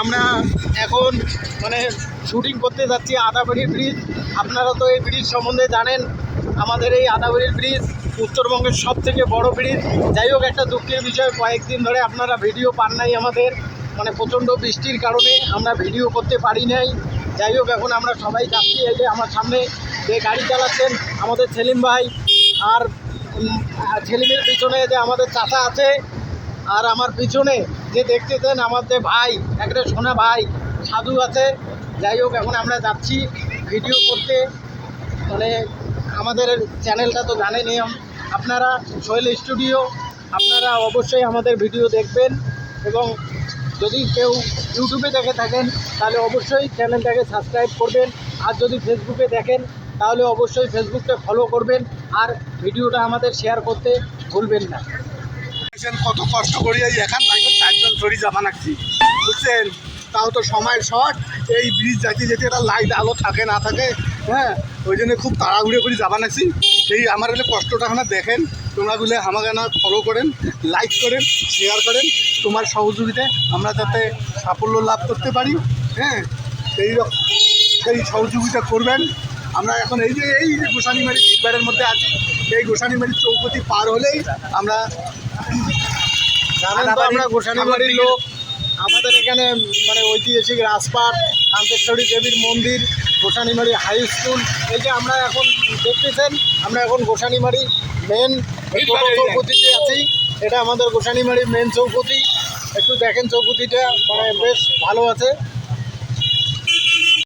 আমরা এখন মানে শুটিং করতে যাচ্ছি আদাবাড়ির ব্রিজ আপনারা তো এই ব্রিজ সম্বন্ধে জানেন, আমাদের এই আদাবাড়ির ব্রিজ উত্তরবঙ্গের সব থেকে বড় ব্রিজ যাই হোক, একটা দুঃখের বিষয়, কয়েকদিন ধরে আপনারা ভিডিও পান নাই আমাদের। মানে প্রচণ্ড বৃষ্টির কারণে আমরা ভিডিও করতে পারি নাই। যাই হোক, এখন আমরা সবাই যাচ্ছি, এই যে আমার সামনে যে গাড়ি চালাচ্ছেন আমাদের সেলিম ভাই, আর সেলিমের পিছনে যে আমাদের চাচা আছে আর আমার পিছনে যে দেখতেছেন আমার যে ভাই, একটা সোনা ভাই, সাধু আছে। যাই হোক, এখন আমরা যাচ্ছি ভিডিও করতে। মানে আমাদের চ্যানেলটা তো জানেনই আম- আপনারা সোহেল স্টুডিও, আপনারা অবশ্যই আমাদের ভিডিও দেখবেন। এবং যদি কেউ ইউটিউবে দেখে থাকেন, তাহলে অবশ্যই চ্যানেলটাকে সাবস্ক্রাইব করবেন। আর যদি ফেসবুকে দেখেন, তাহলে অবশ্যই ফেসবুকটা ফলো করবেন। আর ভিডিওটা আমাদের শেয়ার করতে ভুলবেন না। কত কষ্ট করি এই এখান থেকে চারজন চড়ি যাবা নাকি? বুঝছেন? তাও তো সময়ের শর্ট এই ব্রিজ যাইতে যেতে একটা লাইট আলো থাকে, না থাকে হ্যাঁ? ওই জন্য খুব তাড়াহুড়ো করে যাবা নাকি? সেই আমার হলে কষ্টটা না দেখেন, তোমরা বলে আমাকে না ফলো করেন লাইক করেন শেয়ার করেন। তোমার সহযোগিতায় আমরা যাতে সাফল্য লাভ করতে পারি হ্যাঁ? সেই সেই সহযোগিতা করবেন। আমরা এখন এই যে এই যে গোসানিমারি ভিড়বাড়ের মধ্যে আছি এই গোসানিমারি চৌপতি পার হলেই আমরা আমরা গোসানিবাড়ির লোক। আমাদের এখানে মানে ঐতিহাসিক রাজপাট কান্তেশ্বরী দেবীর মন্দির গোসানিমারি হাই স্কুল এই যে আমরা এখন দেখতেছেন আমরা এখন গোসানিমারি মেন চৌপতিতে আছি। এটা আমাদের গোসানিমারি মেন চৌপতি। একটু দেখেন চৌপতিটা মানে বেশ ভালো আছে।